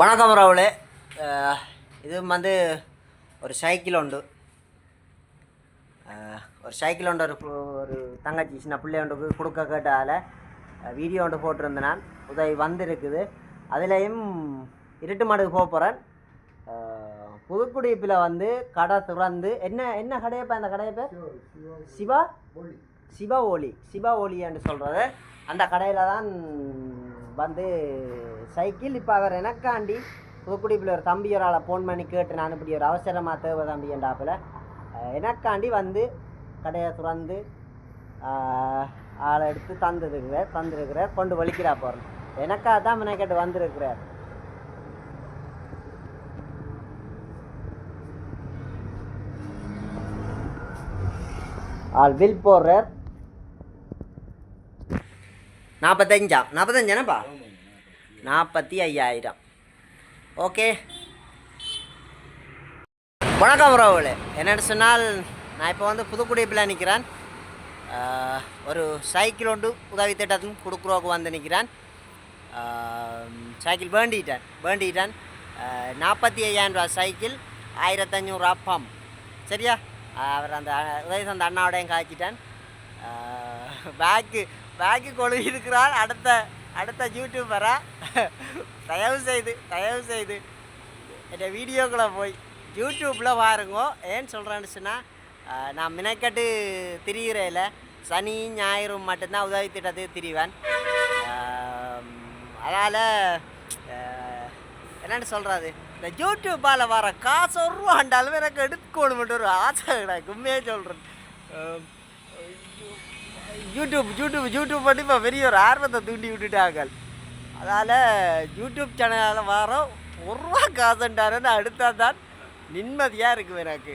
வணக்கம் ராவுலே இது வந்து ஒரு சைக்கிள் உண்டு. ஒரு சைக்கிள் உண்டு ஒரு ஒரு தங்கச்சி சின்ன பிள்ளை ஒன்றுக்கு கொடுக்க கேட்டால் வீடியோ ஒன்று போட்டிருந்தேன் நான் உதவி வந்திருக்குது. அதுலேயும் இருட்டு மாடுக்கு போக போகிறேன் புதுக்குடிப்பில் வந்து கடை திறந்து என்ன என்ன கடையப்பா அந்த கடையை சிவா? சிவா ஓலி. சிவா ஓலி என்று சொல்கிறது அந்த கடையில் தான் வந்து சைக்கிள். இப்போ அவர் எனக்காண்டி புதுக்குடிப்பில் ஒரு தம்பி ஒரு ஆளை ஃபோன் பண்ணி கேட்டு நான் இப்படி ஒரு அவசரமாக தேவை தம்பி என்றாப்பில் எனக்காண்டி வந்து கடையை துறந்து ஆளை எடுத்து தந்துருக்கிறார் தந்துருக்கிறார் கொண்டு வலிக்கிறா போகிறேன் எனக்காக தான் மெனக்கெட்டு வந்திருக்கிறார். ஆள் வில் போடுறார். நாற்பத்தஞ்சா நாற்பத்தஞ்சானப்பா நாற்பத்தி ஐயாயிரம். ஓகே. வணக்கம் உறவுகளே. என்னென்னு சொன்னால் நான் இப்போ வந்து புதுக்குடிப்பில் நிற்கிறேன். ஒரு சைக்கிள் ஒன்று உதவி திட்டத்தும் கொடுக்குறோக்கு வந்து நிற்கிறேன். சைக்கிள் வேண்டிட்டேன் வேண்டிட்டேன். நாற்பத்தி ஐயாயிரம் ரூபா சைக்கிள் ஆயிரத்தஞ்சூறுரூவா பம்ப் சரியா? அவர் அந்த உதவி தந்த அண்ணாவோடையும் காய்ச்சிட்டேன். பேக்கு பேக்கு கொழு இருக்கிறார் அடுத்த அடுத்த யூடியூபரா தயவு செய்து தயவு செய்து என் வீடியோக்குள்ளே போய் யூடியூப்பில் பாருங்க ஏன்னு சொல்கிறேன்னுச்சுன்னா சொன்னால் நான் மினக்கட்டு திரியிறையில் சனி ஞாயிறு மட்டும்தான் உதவி திட்டத்துக்கு திரிவேன். அதனால் என்னென்னு சொல்கிறது இந்த யூடியூப்பால் வர காசு ஒரு ரூபாண்டாலும் எனக்கு எடுக்கணுமெட்டு ஒரு ஆசை கிடையாது உண்மையாக சொல்கிறேன் யூடியூப் யூடியூப் யூடியூப் பண்ணி இப்போ பெரிய ஒரு ஆர்வத்தை தூண்டி விட்டுட்டாங்க. அதால் யூடியூப் சேனலில் வாரம் ஒரு ரூபா காசுன்றாருன்னு அடுத்தால் தான் நிம்மதியாக இருக்கும் எனக்கு.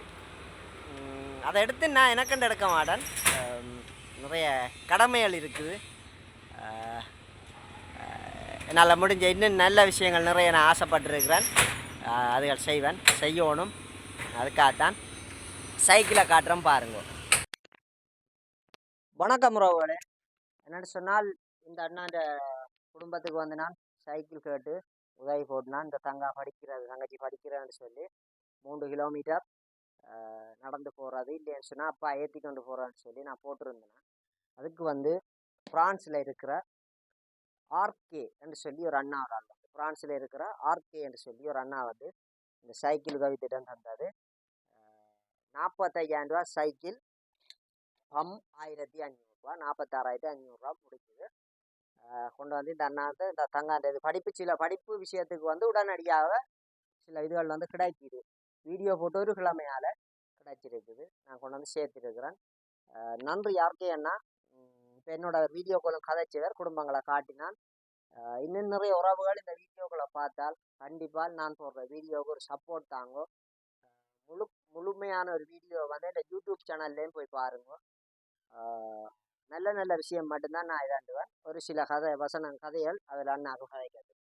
அதை எடுத்து நான் எனக்கண்டு எடுக்க மாட்டேன். நிறைய கடமைகள் இருக்குது. என்னால் முடிஞ்ச இன்னும் நல்ல விஷயங்கள் நிறைய நான் ஆசைப்பட்டிருக்கிறேன். அதுகள் செய்வேன் செய்யணும். அதுக்காகத்தான் சைக்கிளை காட்டுறேன் பாருங்கள் வணக்கம் உறவுகளே என்னென்னு சொன்னால் இந்த அண்ணாண்ட குடும்பத்துக்கு வந்து நான் சைக்கிள் கேட்டு உதவி போட்டுனான் இந்த தங்கா படிக்கிறது தங்கச்சி படிக்கிறேன்னு சொல்லி மூன்று கிலோமீட்டர் நடந்து போகிறது இல்லைன்னு சொன்னால் அப்பா ஏற்றி கொண்டு போகிறேன்னு சொல்லி நான் போட்டிருந்தேன். அதுக்கு வந்து ஃப்ரான்ஸில் இருக்கிற ஆர்கே என்று சொல்லி ஒரு அண்ணா ஒரு ஆள் வந்து ஃப்ரான்ஸில் இருக்கிற ஆர்கே என்று சொல்லி ஒரு அண்ணா வந்து இந்த சைக்கிள் உதவி திட்டம் தந்தது நாற்பத்தையாயிரம் ரூபா சைக்கிள் பம் ஆயிரத்தி அஞ்சூறுரூவா நாற்பத்தாறாயிரத்தி அஞ்சூறுரூவா முடிக்குது கொண்டு வந்து இந்த அண்ணாந்து இந்த தங்காண்ட இது படிப்பு சில படிப்பு விஷயத்துக்கு வந்து உடனடியாக சில இதுகள் வந்து கிடைக்குது. வீடியோ போட்டோ ஒரு கிழமையால் கிடைச்சிருக்குது. நான் கொண்டு வந்து சேர்த்துருக்கிறேன். நன்றி யாருக்கே அண்ணா. இப்போ என்னோட வீடியோக்களும் கதைச்சவர் குடும்பங்களை காட்டினான். இன்னும் நிறைய உறவுகள் இந்த வீடியோக்களை பார்த்தால் கண்டிப்பாக நான் போடுற வீடியோவுக்கு ஒரு சப்போர்ட் தாங்க முழு முழுமையான ஒரு வீடியோ வந்து இந்த யூடியூப் சேனல்லேயும் போய் பாருங்க. நல்ல நல்ல விஷயம் மட்டும்தான் நான் இதாண்டுவேன். ஒரு சில கதை வசனம் கதைகள் அதில் அண்ணாக்கு கதைக்கிறது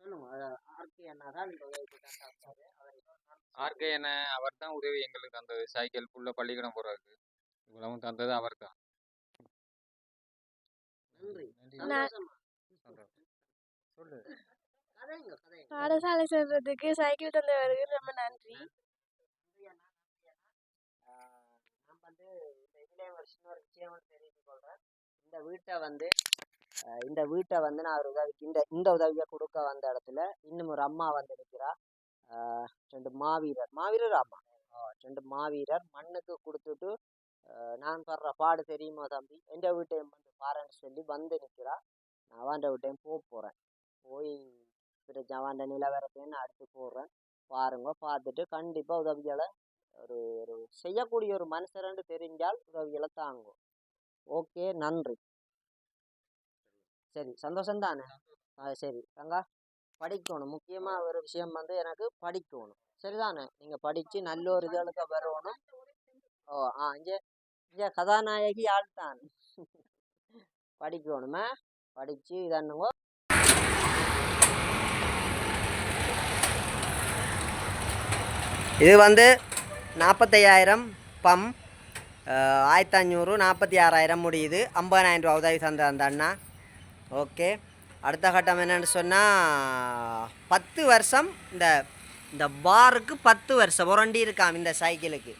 சொல்லுங்க ஆர்கே அண்ணா தான் ஆர்கே என்ன அவர் தான் உதவி எங்களுக்கு தந்தது. சைக்கிள் புள்ள பள்ளிக்கூடம் போறதுக்கு இவ்வளவும் தந்தது அவர் தான் நன்றி. பாடசாலை செல்றதுக்கு சைக்கிள் தந்தவருக்கு ரொம்ப நன்றி அண்ணா, நன்றி அண்ணா. ஆஹ் நான் வந்து இந்த இதுலேயே ஒரு சின்ன ஒரு விஷயம் ஒன்று தெரிவித்துக் கொள்கிறேன் இந்த வீட்டை வந்து இந்த வீட்டை வந்து நான் ஒரு உதவிக்கு இந்த இந்த உதவியை கொடுக்க வந்த இடத்துல இன்னும் ஒரு அம்மா வந்து இருக்கிறா ரெண்டு மாவீரர் மாவீரர் அம்மா. ரெண்டு மாவீரர் மண்ணுக்கு கொடுத்துட்டு நான் படுற பாடு தெரியுமா தம்பி? எந்த வீட்டையும் வந்து பாருன்னு சொல்லி வந்து நிற்கிறா நான் அவன்ட வீட்டையும் போக போகிறேன் போய் பிறகு அவன்ட நிலவரத்தையும் நான் அடுத்து போடுறேன். பாருங்க பார்த்துட்டு கண்டிப்பாக உதவிகளை ஒரு ஒரு செய்யக்கூடிய ஒரு மனுஷரன்னு தெரிஞ்சால் உதவிகளை தாங்கும் ஓகே நன்றி. சரி சந்தோஷம் தானே ஆ சரி தங்கா படிக்கணும். முக்கியமாக ஒரு விஷயம் வந்து எனக்கு படிக்கணும். சரிதானே? நீங்கள் படித்து நல்ல ஒரு இதழுக்கு வரணும். ஓ ஆ இங்கே இங்கே கதாநாயகி ஆள் தான். படிக்கணுமே? படித்து இதண்ணுங்க இது வந்து நாற்பத்தையாயிரம் பம் ஆயிரத்தி அஞ்சூறு நாற்பத்தி ஆறாயிரம் முடியுது. ஐம்பதாயிரம் ரூபா உதவி தந்த அந்த அண்ணா. ஓகே. அடுத்த கட்டம் என்னென்னு சொன்னால் பத்து வருஷம் இந்த இந்த பாருக்கு பத்து வருஷம் உரண்டி இருக்காம் இந்த சைக்கிளுக்கு.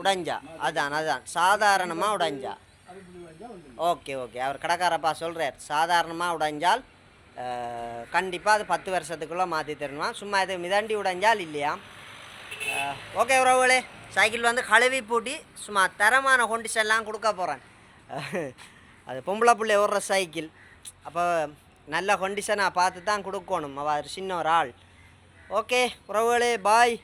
உடைஞ்சா. அதான் அதான். சாதாரணமாக உடைஞ்சா. Okay okay. அவர் கடைக்காரப்பா சொல்கிறார் சாதாரணமாக உடைஞ்சால் கண்டிப்பாக அது பத்து வருஷத்துக்குள்ளே மாற்றி தரணுமா? சும்மா இது மிதண்டி உடைஞ்சால் இல்லையா? ஓகே உறவுகளே சைக்கிள் வந்து கழுவி பூட்டி சும்மா தரமான கொண்டிஷன்லாம் கொடுக்க போகிறேன் அது பொம்பளை பிள்ளை ஓடுற சைக்கிள். அப்போ நல்ல கொண்டிஷனாக பார்த்து தான் கொடுக்கணும். அவர் சின்ன ஒரு ஆள். ஓகே உறவுகளே பாய்